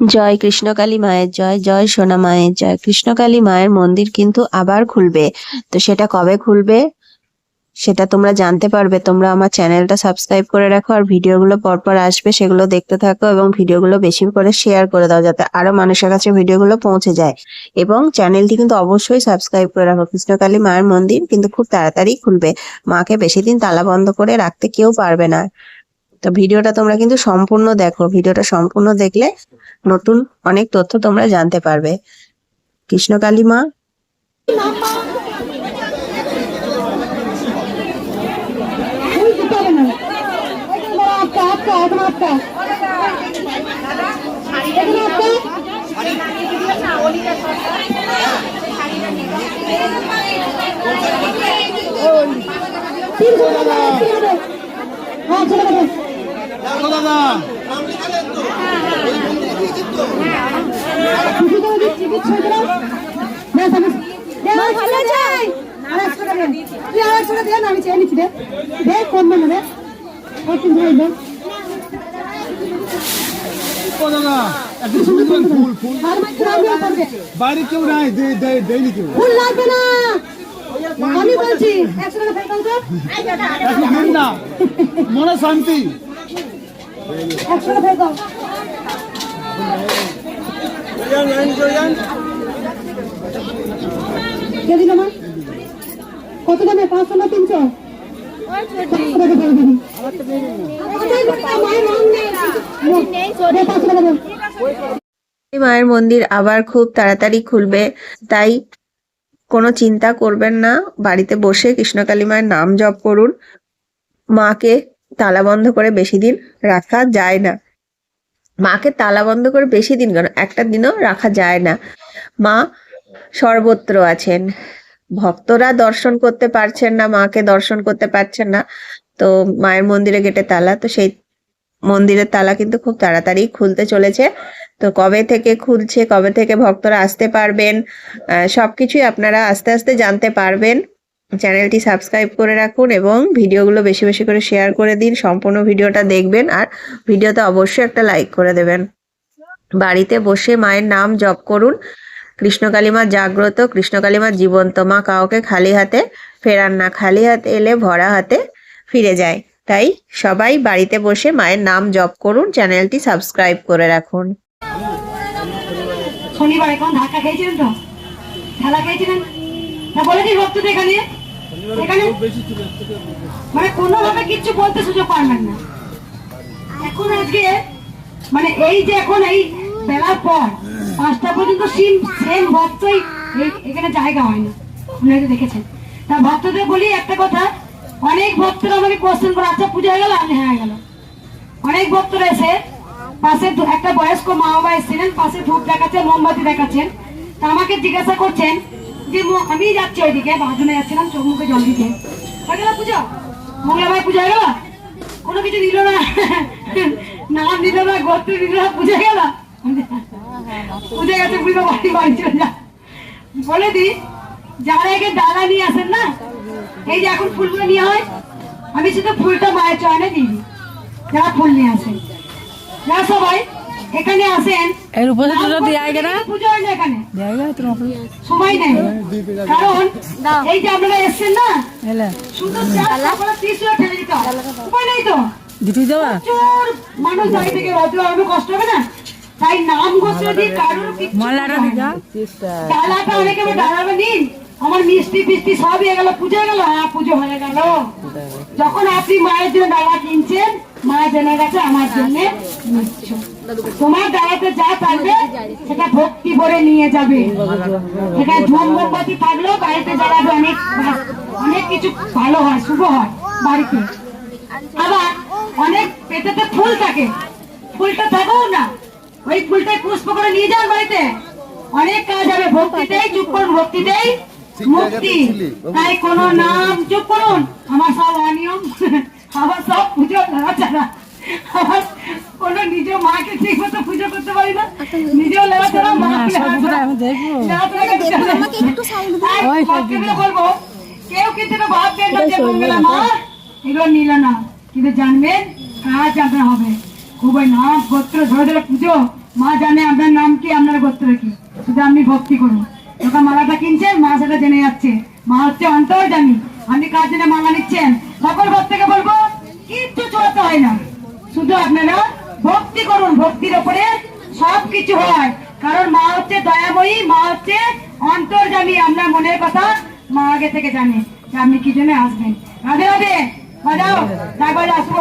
জয় কৃষ্ণকালী মায়ের জয় জয় সোনা মায়ের জয়। কৃষ্ণকালী মায়ের মন্দির কিন্তু আবার খুলবে। তো সেটা কবে খুলবে? সেটা তোমরা জানতে পারবে। তোমরা আমার চ্যানেলটা সাবস্ক্রাইব করে রাখো আর ভিডিওগুলো পরপর আসবে সেগুলো দেখতে থাকো এবং ভিডিওগুলো বেশি করে শেয়ার করে দাও যাতে আরও মানুষের কাছে ভিডিওগুলো পৌঁছে যায়। এবং চ্যানেলটি কিন্তু অবশ্যই সাবস্ক্রাইব করে রাখো। কৃষ্ণকালী মায়ের মন্দির কিন্তু খুব তাড়াতাড়ি খুলবে। মাকে বেশি দিন তালা বন্ধ করে রাখতে কেউ পারবে না। তো ভিডিওটা তোমরা কিন্তু সম্পূর্ণ দেখো ভিডিওটা সম্পূর্ণ দেখলে নতুন অনেক তথ্য তোমরা জানতে পারবে মা আটকা তিনশো টাকা হ্যাঁ দাদা আমিও করবে বাইরে কেউ নাই দেয়নি কেউ। ফুল লাগবে না। আমি বলছি একশো টাকা মনে শান্তি একশো টাকা ফেরত দাও কে দিল মা কত দামে পাঁচশো না তিনশো মায়ের মন্দির আবার খুব তাড়াতাড়ি খুলবে, তাই কোনো চিন্তা করবেন না, বাড়িতে বসে কৃষ্ণকালী মায়ের নাম জপ করুন। মাকে তালা বন্ধ করে বেশি দিন রাখা যায় না। মাকে তালা বন্ধ করে বেশি দিন কেন? একটা দিনও রাখা যায় না। মা সর্বত্র আছেন। ভক্তরা দর্শন করতে পারছেন না, মাকে দর্শন করতে পারছেন না। তো মায়ের মন্দিরে গেটে তালা, তো সেই মন্দিরের তালা কিন্তু খুব তাড়াতাড়ি খুলতে চলেছে। তো কবে থেকে খুলছে, কবে থেকে ভক্তরা আসতে পারবেন সবকিছুই আপনারা আস্তে আস্তে জানতে পারবেন। চ্যানেলটি সাবস্ক্রাইব করে রাখুন এবং ভিডিওগুলো বেশি বেশি করে শেয়ার করে দিন, সম্পূর্ণ ভিডিওটা দেখবেন আর ভিডিওতে অবশ্যই একটা লাইক করে দেবেন। বাড়িতে বসে মায়ের নাম জপ করুন। কৃষ্ণকালী মা জাগ্রত কৃষ্ণকালী মা জীবন্ত, মা কাউকে খালি হাতে ফেরান না খালি হাতে এলে ভরা হাতে ফিরে যায়। তাই সবাই বাড়িতে বসে মায়ের নাম জপ করুন, চ্যানেলটি সাবস্ক্রাইব করে রাখুন। শনিবার এখন ধাক্কা খেয়েছিলেন তো? ঢালা খেয়েছিলেন? না ভক্তদের এখানে এখানে? মানে কোনোভাবে কিচ্ছু বলতে সুযোগ পারবেন না। এখন আজকে মানে এই যে এখন এই বেলার পর পাঁচটা পর্যন্ত সিম সেম ভক্তই এখানে জায়গা হয় না আপনি হয়তো দেখেছেন। তা ভক্তদের বলি একটা কথা, অনেক ভক্তরা আমাকে কোশ্চেন করে আচ্ছা পুজো হয়ে গেল? আমি, হয়ে গেল। অনেক ভক্তরা এসে পাশে একটা বয়স্ক মা বাবা এসেছিলেন, পাশে ধূপ দেখাচ্ছেন, মোমবাতি দেখাচ্ছেন। তা আমাকে জিজ্ঞাসা করছেন যে আমি যাচ্ছি ওইদিকে বাথরুমে যাচ্ছিলাম চোখ মুখে জল দিতে। হয়ে গেল পুজো? মঙ্গলাবাই পুজো হয়ে গেল? কোনো কিছু দিল না? নাম দিল না, গোত্র দিল না পুজো গেল? পুজো গেছে পুজো বাড়ি বাড়ি চলে যা। বলে দি, যারা একে ডালা নিয়ে আসেন না, এই যে এখন ফুলগুলো নিয়ে হয়, আমি শুধু ফুলটা মায়ের চয়নে দিই। যারা ফুল নিয়ে আসেন। যারা সবাই এখানে আসেন। এর উপরে তো না? পুজো এখানে। সময় নেই। কারণ এই যে আপনারা এসছেন না এলে। শুধু আপনারা ত্রিশুলা ঠেলে দিতে উপায় নেই তো? দুটি দেওয়া? প্রচুর মানুষ বাড়ি থেকে রদ্র হবে কষ্ট হবে না? তাই নাম গোত্র দিয়ে কারোর কিচ্ছু মলাটা না। ডালাটা অনেকে ডালাটা নিন আমার মিষ্টি ফিষ্টি সব হয়ে গেল পুজো হয়ে গেল হ্যাঁ পুজো হয়ে গেল। যখন আপনি মায়ের জন্য ডালা কিনছেন মা জেনে গেছে আমার জন্য। তোমার ডালাতে যা থাকবে, সেটা ভক্তি ভরে নিয়ে যাবে। এখানে ধূম মোমবাতি থাকলেও বাড়িতে জ্বালাবে অনেক অনেক কিছু ভালো হয়, শুভ হয় বাড়িতে। আবার অনেক পেটেতে ফুল থাকে। ফুলটা থাকেও না। ওই ফুলটাই পুষ্প করে নিয়ে যান বাড়িতে। অনেক কাজ হবে। ভক্তিতেই চুপ করুন, ভক্তিতেই মুক্তি। তাই কোন নাম চুপ করুন। আমার সব অনিয়ম, আমার সব পুজো আমার কোনো নিজ মাকে ঠিক মতো পুজো করতে পারি না। নিজেও লড়াচাড়া মা সবগুলো আমি দেখব। বলব কেউ কিন্তু ভাববেন না যে মঙ্গলা মা এগুলো নিল না। কিন্তু জানবেন কাজ আপনার হবে? খুবই নাম গোত্র ধরে ধরে পুজো। মা জানে আপনার নাম কি আপনার গোত্র কি। শুধু আপনি ভক্তি করুন। যখন মালাটা কিনছেন মা সেটা জেনে যাচ্ছে। মা হচ্ছে অন্তর জানি আপনি কার জন্য মালা নিচ্ছেন? সকল ভক্ত থেকে বলব কিচ্ছু চলতে হয় না শুধু আপনারা ভক্তি করুন, ভক্তির ওপরে সবকিছু হয়। কারণ মা হচ্ছে দয়াময়ী, মা হচ্ছে অন্তর্জামী আপনার মনের কথা মা আগে থেকে জানে। আপনি কি জন্য আসবেন? রাধে রাধে, বাজাও তারপরে আসব।